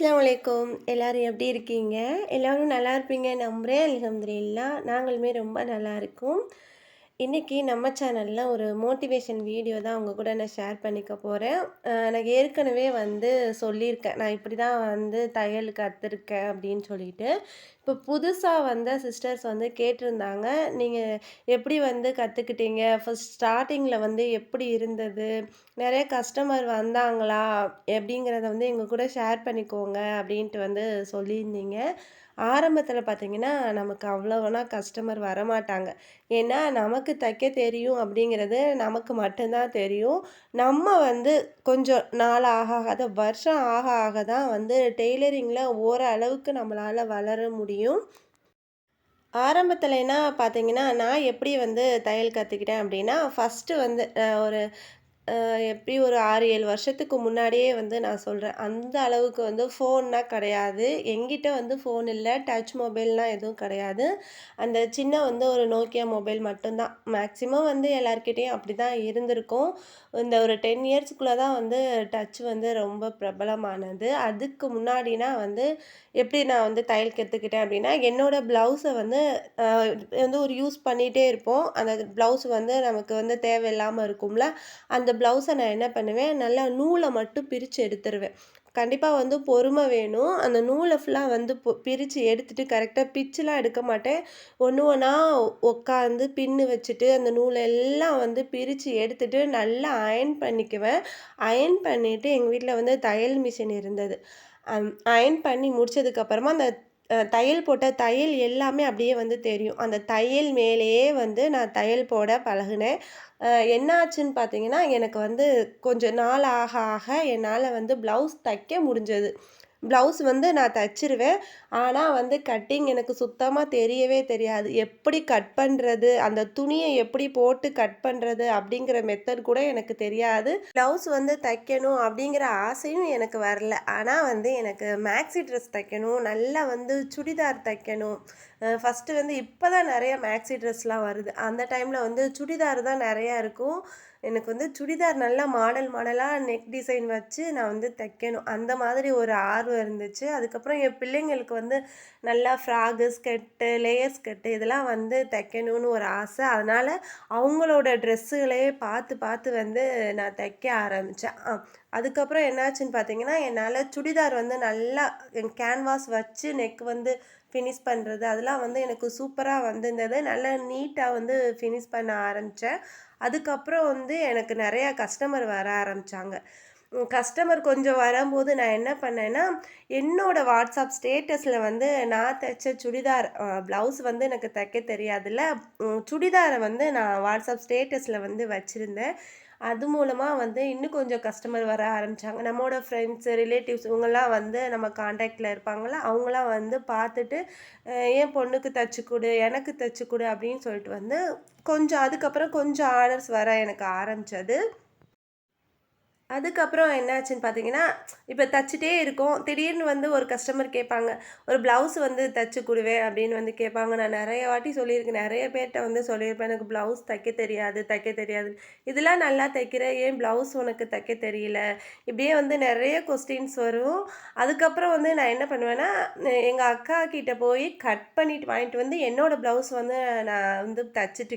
அஸ்ஸலாமு அலைக்கும். எல்லோரும் எப்படி இருக்கீங்க? எல்லோரும் நல்லா இருப்பீங்க நம்புகிறேன் அல்ஹம்துலில்லாஹ் நாங்களுமே ரொம்ப நல்லா இருக்கோம். இன்றைக்கி நம்ம சேனலில் ஒரு மோட்டிவேஷன் வீடியோ தான் உங்கள் கூட நான் ஷேர் பண்ணிக்க போகிறேன் நான் ஏற்கனவே வந்து சொல்லியிருக்கேன். நான் இப்படி தான் வந்து தையல் கற்றுருக்கேன் அப்படின்னு சொல்லிட்டு. இப்போ புதுசாக வந்த சிஸ்டர்ஸ் வந்து கேட்டிருந்தாங்க. நீங்கள் எப்படி வந்து கற்றுக்கிட்டீங்க ஃபஸ்ட் ஸ்டார்டிங்கில் வந்து எப்படி இருந்தது? நிறைய கஸ்டமர் வந்தாங்களா? எப்படிங்கிறத வந்து எங்கள் கூட ஷேர் பண்ணிக்கோங்க அப்படின்ட்டு வந்து சொல்லியிருந்தீங்க. ஆரம்பத்தில் பார்த்தீங்கன்னா நமக்கு அவ்வளோவனா கஸ்டமர் வரமாட்டாங்க. ஏன்னா நமக்கு தைக்க தெரியும் அப்படிங்கிறது நமக்கு மட்டும்தான் தெரியும். நம்ம வந்து கொஞ்சம் நாள் ஆக ஆக வருஷம் ஆக ஆக தான் வந்து டெய்லரிங்கில் ஓரளவுக்கு நம்மளால் வளர முடியும். ஆரம்பத்துலனா பார்த்தீங்கன்னா நான் எப்படி வந்து தையல் கற்றுக்கிட்டேன் அப்படின்னா ஃபஸ்ட்டு வந்து ஒரு எப்படி ஒரு ஆறு ஏழு வருஷத்துக்கு முன்னாடியே வந்து நான் சொல்கிறேன் அந்த அளவுக்கு வந்து ஃபோன்னா கிடையாது. எங்கிட்ட வந்து ஃபோன் இல்லை. டச் மொபைல்லாம் எதுவும் கிடையாது. அந்த சின்ன வந்து ஒரு நோக்கியா மொபைல் மட்டும்தான். மேக்ஸிமம் வந்து எல்லாருக்கிட்டேயும் அப்படி தான் இருந்திருக்கும். இந்த ஒரு டென் இயர்ஸ்க்குள்ளே தான் வந்து டச் வந்து ரொம்ப பிரபலமானது. அதுக்கு முன்னாடினா வந்து எப்படி நான் வந்து தையல் கற்றுக்கிட்டேன் அப்படின்னா என்னோடய ப்ளவுஸை வந்து வந்து ஒரு யூஸ் பண்ணிகிட்டே இருப்போம். அந்த ப்ளவுஸ் வந்து நமக்கு வந்து தேவையில்லாமல் இருக்கும்ல. அந்த ப்ளவுஸை நான் என்ன பண்ணுவேன் நல்லா நூலை மட்டும் பிரித்து எடுத்துருவேன். கண்டிப்பாக வந்து பொறுமை வேணும். அந்த நூலை ஃபுல்லாக வந்து பிரித்து எடுத்துட்டு கரெக்டாக பிச்சுலாம் எடுக்க மாட்டேன். ஒன்று ஒன்றா உட்காந்து பின்னு வச்சுட்டு அந்த நூலை எல்லாம் வந்து பிரித்து எடுத்துட்டு நல்லா அயர்ன் பண்ணிக்குவேன். அயர்ன் பண்ணிவிட்டு எங்கள் வீட்டில் வந்து தையல் மிஷின் இருந்தது. அயர்ன் பண்ணி முடிச்சதுக்கப்புறமா அந்த தையல் போட்ட தையல் எல்லாமே அப்படியே வந்து தெரியும். அந்த தையல் மேலேயே வந்து நான் தையல் போட பழகுனேன். என்னாச்சுன்னு என்ன ஆச்சுன்னு பார்த்தீங்கன்னா எனக்கு வந்து கொஞ்சம் நாள் ஆக ஆக என்னால் வந்து ப்ளவுஸ் தைக்க முடிஞ்சது. ப்ளவுஸ் வந்து நான் தச்சிருவேன். ஆனால் வந்து கட்டிங் எனக்கு சுத்தமாக தெரியவே தெரியாது. எப்படி கட் பண்ணுறது அந்த துணியை எப்படி போட்டு கட் பண்ணுறது அப்படிங்கிற மெத்தட் கூட எனக்கு தெரியாது. ப்ளவுஸ் வந்து தைக்கணும் அப்படிங்கிற ஆசையும் எனக்கு வரல. ஆனால் வந்து எனக்கு மேக்ஸி ட்ரெஸ் தைக்கணும். நல்லா வந்து சுடிதார் தைக்கணும். ஃபஸ்ட்டு வந்து இப்போ தான் நிறைய மேக்ஸி ட்ரெஸ்லாம் வருது. அந்த டைமில் வந்து சுடிதார் தான் நிறையா இருக்கும். எனக்கு வந்து சுடிதார் நல்லா மாடல் மாடலாக நெக் டிசைன் வச்சு நான் வந்து தைக்கணும். அந்த மாதிரி ஒரு ஆர்வம் இருந்துச்சு. அதுக்கப்புறம் என் பிள்ளைங்களுக்கு வந்து நல்லா ஃப்ராகு ஸ்கர்ட்டு லேயர் ஸ்கர்ட்டு இதெல்லாம் வந்து தைக்கணும்னு ஒரு ஆசை. அதனால் அவங்களோட ட்ரெஸ்ஸுகளையே பார்த்து பார்த்து வந்து நான் தைக்க ஆரம்பித்தேன் அதுக்கப்புறம் என்னாச்சுன்னு பார்த்தீங்கன்னா என்னால் சுடிதார் வந்து நல்லா கேன்வாஸ் வச்சு நெக் வந்து ஃபினிஷ் பண்ணுறது அதெல்லாம் வந்து எனக்கு சூப்பராக வந்திருந்தது. நல்லா நீட்டாக வந்து ஃபினிஷ் பண்ண ஆரம்பித்தேன் அதுக்கப்புறம் வந்து எனக்கு நிறையா கஸ்டமர் வர ஆரம்பித்தாங்க கஸ்டமர் கொஞ்சம் வரும்போது நான் என்ன பண்ணேன்னா என்னோடய வாட்ஸ்அப் ஸ்டேட்டஸில் வந்து நான் தைச்ச சுடிதார் ப்ளவுஸ் வந்து எனக்கு தைக்க தெரியாதுல்ல. சுடிதாரை வந்து நான் வாட்ஸ்அப் ஸ்டேட்டஸில் வந்து வச்சுருந்தேன். அது மூலமாக வந்து இன்னும் கொஞ்சம் கஸ்டமர் வர ஆரம்பித்தாங்க நம்மளோட ஃப்ரெண்ட்ஸு ரிலேட்டிவ்ஸ் இவங்கெல்லாம் வந்து நம்ம காண்டாக்டில் இருப்பாங்கள அவங்களாம் வந்து பார்த்துட்டு என் பொண்ணுக்கு தச்சு கொடு எனக்கு தச்சு கொடு அப்படின்னு சொல்லிட்டு வந்து கொஞ்சம் அதுக்கப்புறம் கொஞ்சம் ஆர்டர்ஸ் வர எனக்கு ஆரம்பித்தது அதுக்கப்புறம் என்னாச்சுன்னு பார்த்தீங்கன்னா இப்போ தச்சுட்டே இருக்கோம். திடீர்னு வந்து ஒரு கஸ்டமர் கேட்பாங்க ஒரு ப்ளவுஸ் வந்து தச்சு கொடுவேன் அப்படின்னு வந்து கேட்பாங்க. நான் நிறைய வாட்டி சொல்லியிருக்கேன். நிறைய பேர்கிட்ட வந்து சொல்லியிருப்பேன் எனக்கு ப்ளவுஸ் தைக்க தெரியாது தைக்க தெரியாது. இதெல்லாம் நல்லா தைக்கிற ஏன் ப்ளவுஸ் உனக்கு தைக்க தெரியல? இப்படியே வந்து நிறைய கொஸ்டின்ஸ் வரும். அதுக்கப்புறம் வந்து நான் என்ன பண்ணுவேன்னா எங்கள் அக்கா கிட்ட போய் கட் பண்ணிட்டு வாங்கிட்டு வந்து என்னோடய ப்ளவுஸ் வந்து நான் வந்து தச்சுட்டு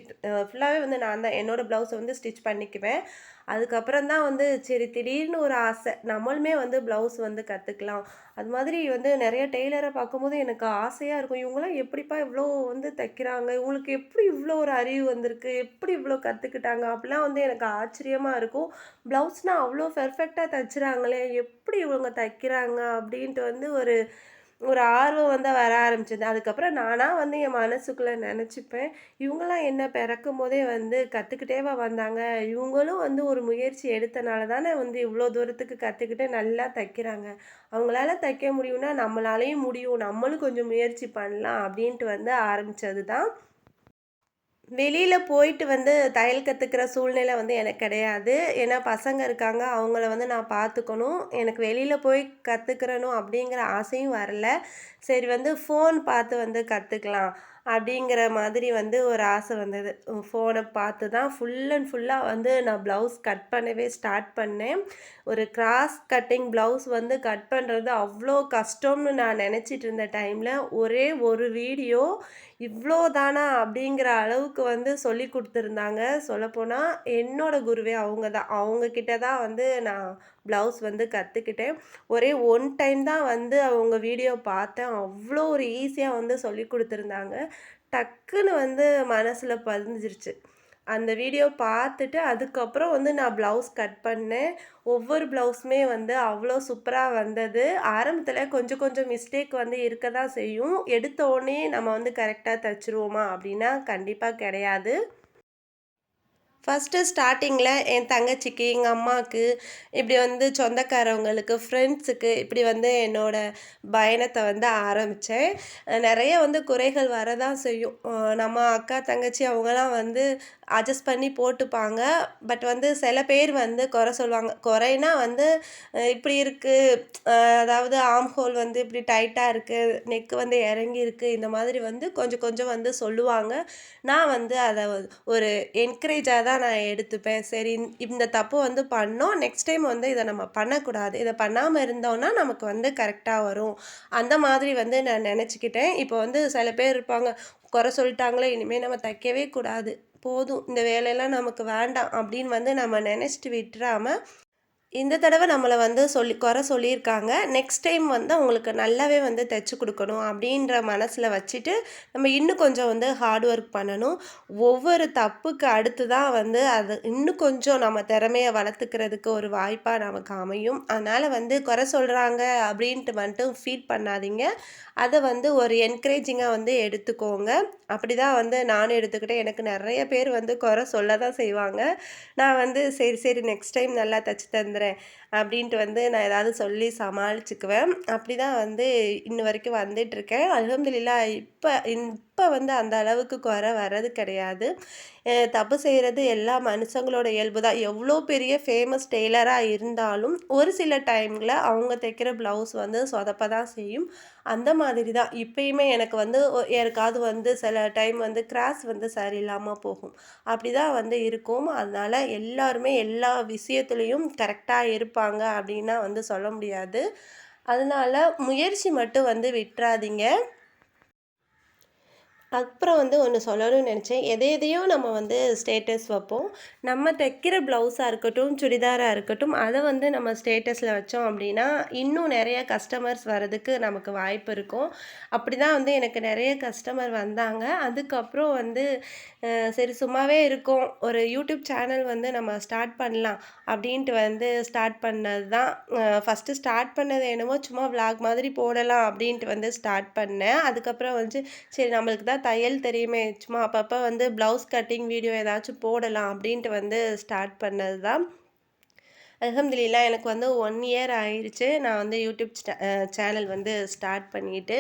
ஃபுல்லாகவே வந்து நான் தான் என்னோடய ப்ளவுஸை வந்து ஸ்டிச் பண்ணிக்குவேன். அதுக்கப்புறம் தான் வந்து சரி திடீர்னு ஒரு ஆசை. நம்மளுமே வந்து ப்ளவுஸ் வந்து கற்றுக்கலாம் அது மாதிரி வந்து நிறைய டெய்லரை பார்க்கும்போது எனக்கு ஆசையாக இருக்கும். இவங்களாம் எப்படிப்பா இவ்வளோ வந்து தைக்கிறாங்க? இவங்களுக்கு எப்படி இவ்வளோ ஒரு அறிவு வந்திருக்கு? எப்படி இவ்வளோ கற்றுக்கிட்டாங்க அப்படிலாம் வந்து எனக்கு ஆச்சரியமாக இருக்கும். ப்ளவுஸ்னால் அவ்வளோ பெர்ஃபெக்டாக தைச்சிறாங்களே. எப்படி இவங்க தைக்கிறாங்க? அப்படின்ட்டு வந்து ஒரு ஒரு ஆர்வம் வந்து வர ஆரம்பிச்சது. அதுக்கப்புறம் நானாக வந்து என் மனசுக்குள்ளே நினச்சிப்பேன் இவங்களாம் என்ன பிறக்கும் போதே வந்து கற்றுக்கிட்டேவா வந்தாங்க. இவங்களும் வந்து ஒரு முயற்சி எடுத்தனால தானே வந்து இவ்வளோ தூரத்துக்கு கற்றுக்கிட்டு நல்லா தைக்கிறாங்க. அவங்களால தைக்க முடியும்னா நம்மளாலையும் முடியும். நம்மளும் கொஞ்சம் முயற்சி பண்ணலாம் அப்படின்ட்டு வந்து ஆரம்பித்தது தான் வெளியில் போயிட்டு வந்து தையல் கற்றுக்கிற சூழ்நிலை வந்து எனக்கு கிடையாது. ஏன்னா பசங்க இருக்காங்க. அவங்கள வந்து நான் பார்த்துக்கணும் எனக்கு வெளியில் போய் கற்றுக்கிறணும் அப்படிங்கிற ஆசையும் வரல. சரி வந்து ஃபோன் பார்த்து வந்து கற்றுக்கலாம் அப்படிங்கிற மாதிரி வந்து ஒரு ஆசை வந்தது. ஃபோனை பார்த்து தான் ஃபுல் அண்ட் ஃபுல்லாக வந்து நான் ப்ளவுஸ் கட் பண்ணவே ஸ்டார்ட் பண்ணேன். ஒரு கிராஸ் கட்டிங் ப்ளவுஸ் வந்து கட் பண்ணுறது அவ்வளோ கஷ்டம்னு நான் நினச்சிட்டு இருந்த டைமில் ஒரே ஒரு வீடியோ இவ்வளோ தானா அப்படிங்கிற அளவுக்கு வந்து சொல்லி கொடுத்துருந்தாங்க. சொல்லப்போனால் என்னோடய குருவே அவங்க தான். அவங்கக்கிட்ட தான் வந்து நான் ப்ளவுஸ் வந்து கற்றுக்கிட்டேன் ஒரே ஒன் டைம் தான் வந்து அவங்க வீடியோ பார்த்தேன். அவ்வளோ ஒரு ஈஸியாக வந்து சொல்லி கொடுத்துருந்தாங்க. டக்குன்னு வந்து மனசில் பதிஞ்சிருச்சு. அந்த வீடியோ பார்த்துட்டு அதுக்கப்புறம் வந்து நான் ப்ளவுஸ் கட் பண்ணேன். ஒவ்வொரு ப்ளவுஸுமே வந்து அவ்வளோ சூப்பராக வந்தது. ஆரம்பத்தில் கொஞ்சம் கொஞ்சம் மிஸ்டேக் வந்து இருக்க தான் செய்யும் எடுத்தோடனே நம்ம வந்து கரெக்டாக தைச்சிருவோமா அப்படின்னா கண்டிப்பாக கிடையாது. ஃபஸ்ட்டு ஸ்டார்டிங்கில் என் தங்கச்சிக்கு எங்கள் அம்மாவுக்கு இப்படி வந்து சொந்தக்காரவங்களுக்கு ஃப்ரெண்ட்ஸுக்கு இப்படி வந்து என்னோடய பயணத்தை வந்து ஆரம்பித்தேன் நிறைய வந்து குறைகள் வரதான் செய்யும். நம்ம அக்கா தங்கச்சி அவங்களாம் வந்து அட்ஜஸ்ட் பண்ணி போட்டுப்பாங்க. பட் வந்து சில பேர் வந்து குறை சொல்லுவாங்க. குறைனா வந்து இப்படி இருக்குது அதாவது ஆம் ஹோல் வந்து இப்படி டைட்டாக இருக்குது நெக்கு வந்து இறங்கி இருக்குது இந்த மாதிரி வந்து கொஞ்சம் கொஞ்சம் வந்து சொல்லுவாங்க. நான் வந்து அதை ஒரு என்கரேஜாக தான் நான் எடுத்துப்பேன். சரி இந்த தப்பு வந்து பண்ணோம். நெக்ஸ்ட் டைம் வந்து இதை நம்ம பண்ணக்கூடாது. இதை பண்ணாமல் இருந்தோம்னா நமக்கு வந்து கரெக்டாக வரும். அந்த மாதிரி வந்து நான் நினச்சிக்கிட்டேன். இப்போ வந்து சில பேர் இருப்பாங்க குறை சொல்லிட்டாங்களே இனிமேல் நம்ம தைக்கவே கூடாது. போதும். இந்த வேலையெல்லாம் நமக்கு வேண்டாம் அப்படின்னு வந்து நம்ம நினச்சிட்டு விட்டுறாமல் இந்த தடவை நம்மளை வந்து சொல்லி குறை சொல்லியிருக்காங்க. நெக்ஸ்ட் டைம் வந்து அவங்களுக்கு நல்லாவே வந்து தைச்சி கொடுக்கணும் அப்படின்ற மனசில் வச்சுட்டு நம்ம இன்னும் கொஞ்சம் வந்து ஹார்ட் ஒர்க் பண்ணணும். ஒவ்வொரு தப்புக்கு அடுத்து தான் வந்து அது இன்னும் கொஞ்சம் நம்ம திறமையை வளர்த்துக்கிறதுக்கு ஒரு வாய்ப்பாக நமக்கு அமையும். அதனால் வந்து குறை சொல்கிறாங்க அப்படின்ட்டு வந்துட்டு ஃபீல் பண்ணாதீங்க. அதை வந்து ஒரு என்கரேஜிங்காக வந்து எடுத்துக்கோங்க. அப்படி தான் வந்து நானும் எடுத்துக்கிட்டேன். எனக்கு நிறைய பேர் வந்து குறை சொல்ல தான் செய்வாங்க. நான் வந்து சரி சரி நெக்ஸ்ட் டைம் நல்லா தைச்சி தந்துடுறேன். அப்படின்ட்டு வந்து நான் ஏதாவது சொல்லி சமாளிச்சுக்குவேன். அப்படி தான் வந்து இன்ன வரைக்கும் வந்துட்டுருக்கேன். அலமதுல்லா இப்போ இப்போ வந்து அந்த அளவுக்கு குறை வர்றது கிடையாது. தப்பு செய்கிறது எல்லா மனுஷங்களோட இயல்பு தான் எவ்வளோ பெரிய ஃபேமஸ் டெய்லராக இருந்தாலும் ஒரு சில டைமில் அவங்க தைக்கிற ப்ளவுஸ் வந்து சொதப்ப தான் செய்யும். அந்த மாதிரி தான். இப்பயுமே எனக்கு வந்து யாருக்காவது வந்து சில டைம் வந்து கிராஸ் வந்து சரியில்லாமல் போகும். அப்படி தான் வந்து இருக்கும். அதனால் எல்லாருமே எல்லா விஷயத்துலேயும் கரெக்டாக இருப்பாங்க அப்படின்னா வந்து சொல்ல முடியாது. அதனால் முயற்சி மட்டும் வந்து விட்டுறாதீங்க. அப்புறம் வந்து ஒன்று சொல்லணும்னு நினச்சேன். எதை எதையோ நம்ம வந்து ஸ்டேட்டஸ் வைப்போம். நம்ம தைக்கிற ப்ளவுஸாக இருக்கட்டும் சுடிதாராக இருக்கட்டும் அதை வந்து நம்ம ஸ்டேட்டஸில் வச்சோம் அப்படின்னா இன்னும் நிறைய கஸ்டமர்ஸ் வர்றதுக்கு நமக்கு வாய்ப்பு இருக்கும். அப்படி தான் வந்து எனக்கு நிறைய கஸ்டமர் வந்தாங்க. அதுக்கப்புறம் வந்து சரி சும்மாவே இருக்கும். ஒரு யூடியூப் சேனல் வந்து நம்ம ஸ்டார்ட் பண்ணலாம் அப்படின்ட்டு வந்து ஸ்டார்ட் பண்ணது தான் ஃபஸ்ட்டு ஸ்டார்ட் பண்ணது என்னமோ சும்மா விளாக் மாதிரி போடலாம் அப்படின்ட்டு வந்து ஸ்டார்ட் பண்ணேன். அதுக்கப்புறம் வந்து சரி நம்மளுக்கு தான் தையல் தெரியுமே சும்மா அப்பப்போ வந்து ப்ளவுஸ் கட்டிங் வீடியோ ஏதாச்சும் போடலாம் அப்படின்ட்டு வந்து ஸ்டார்ட் பண்ணது தான் அலமதுல்லா எனக்கு வந்து ஒன் இயர் ஆயிடுச்சு நான் வந்து யூடியூப் சேனல் வந்து ஸ்டார்ட் பண்ணிட்டு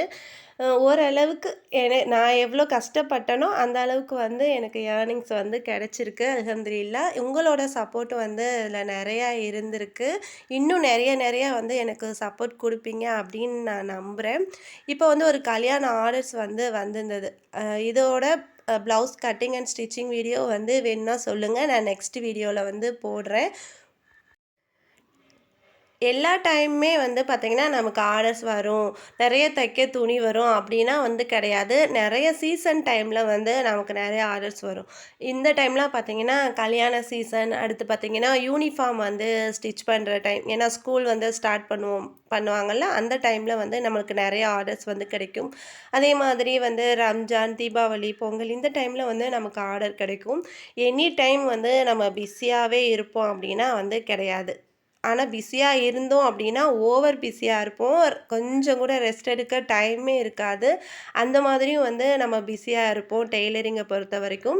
ஓரளவுக்கு என நான் எவ்வளோ கஷ்டப்பட்டனோ அந்த அளவுக்கு வந்து எனக்கு ஏர்னிங்ஸ் வந்து கிடச்சிருக்கு அலமதுல்லா உங்களோட சப்போர்ட் வந்து இதில் நிறையா இருந்திருக்கு. இன்னும் நிறைய நிறையா வந்து எனக்கு சப்போர்ட் கொடுப்பீங்க அப்படின்னு நான் நம்புகிறேன் இப்போ வந்து ஒரு கல்யாண ஆர்டர்ஸ் வந்து வந்திருந்தது. இதோட blouse cutting and stitching video வந்து வேணும்னா சொல்லுங்கள் நான் நெக்ஸ்ட் வீடியோவில் வந்து போடுறேன். எல்லா டைமுமே வந்து பார்த்திங்கன்னா நமக்கு ஆர்டர்ஸ் வரும். நிறைய தைக்க துணி வரும். அப்படின்னா வந்து கிடையாது. நிறைய சீசன் டைமில் வந்து நமக்கு நிறைய ஆர்டர்ஸ் வரும். இந்த டைம்லாம் பார்த்திங்கன்னா கல்யாண சீசன் அடுத்து பார்த்திங்கன்னா யூனிஃபார்ம் வந்து ஸ்டிச் பண்ணுற டைம் ஏன்னா ஸ்கூல் வந்து ஸ்டார்ட் பண்ணுவோம் பண்ணுவாங்கள்ல அந்த டைமில் வந்து நம்மளுக்கு நிறைய ஆர்டர்ஸ் வந்து கிடைக்கும். அதே மாதிரி வந்து ரம்ஜான் தீபாவளி பொங்கல் இந்த டைமில் வந்து நமக்கு ஆர்டர் கிடைக்கும். எனி டைம் வந்து நம்ம பிஸியாகவே இருப்போம் அப்படின்னா வந்து கிடையாது. ஆனால் பிஸியாக இருந்தோம் அப்படின்னா ஓவர் பிஸியாக இருப்போம். கொஞ்சம் கூட ரெஸ்ட் எடுக்க டைமே இருக்காது. அந்த மாதிரியும் வந்து நம்ம பிஸியாக இருப்போம் டெய்லரிங்கை பொறுத்த வரைக்கும்.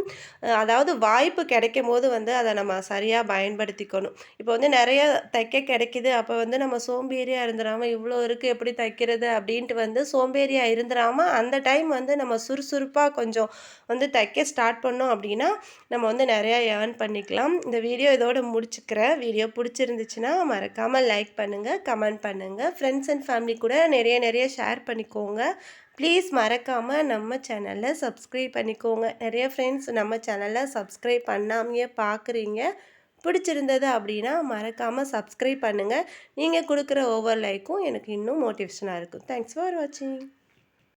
அதாவது வாய்ப்பு கிடைக்கும் போது வந்து அதை நம்ம சரியாக பயன்படுத்திக்கணும். இப்போ வந்து நிறைய தைக்க கிடைக்கிது. அப்போ வந்து நம்ம சோம்பேறியாக இருந்துடாமல் இவ்வளோ இருக்குது எப்படி தைக்கிறது அப்படின்ட்டு வந்து சோம்பேறியாக இருந்துடாமல் அந்த டைம் வந்து நம்ம சுறுசுறுப்பாக கொஞ்சம் வந்து தைக்க ஸ்டார்ட் பண்ணோம் அப்படின்னா நம்ம வந்து நிறையா ஏர்ன் பண்ணிக்கலாம். இந்த வீடியோ இதோட முடிச்சுக்கிறேன். வீடியோ பிடிச்சிருந்துச்சுன்னா மறக்காமல் லைக் பண்ணுங்கள் கமெண்ட் பண்ணுங்கள் ஃப்ரெண்ட்ஸ் அண்ட் ஃபேமிலி கூட நிறைய நிறைய ஷேர் பண்ணிக்கோங்க. ப்ளீஸ் மறக்காமல் நம்ம சேனலை சப்ஸ்கிரைப் பண்ணிக்கோங்க. நிறைய ஃப்ரெண்ட்ஸ் நம்ம சேனலை சப்ஸ்கிரைப் பண்ணாமையே பார்க்குறீங்க பிடிச்சிருந்தது அப்படின்னா மறக்காமல் சப்ஸ்கிரைப் பண்ணுங்கள் நீங்கள் கொடுக்குற ஒவ்வொரு லைக்கும் எனக்கு இன்னும் மோட்டிவேஷனாக இருக்கும். தேங்க்ஸ் ஃபார் வாட்சிங்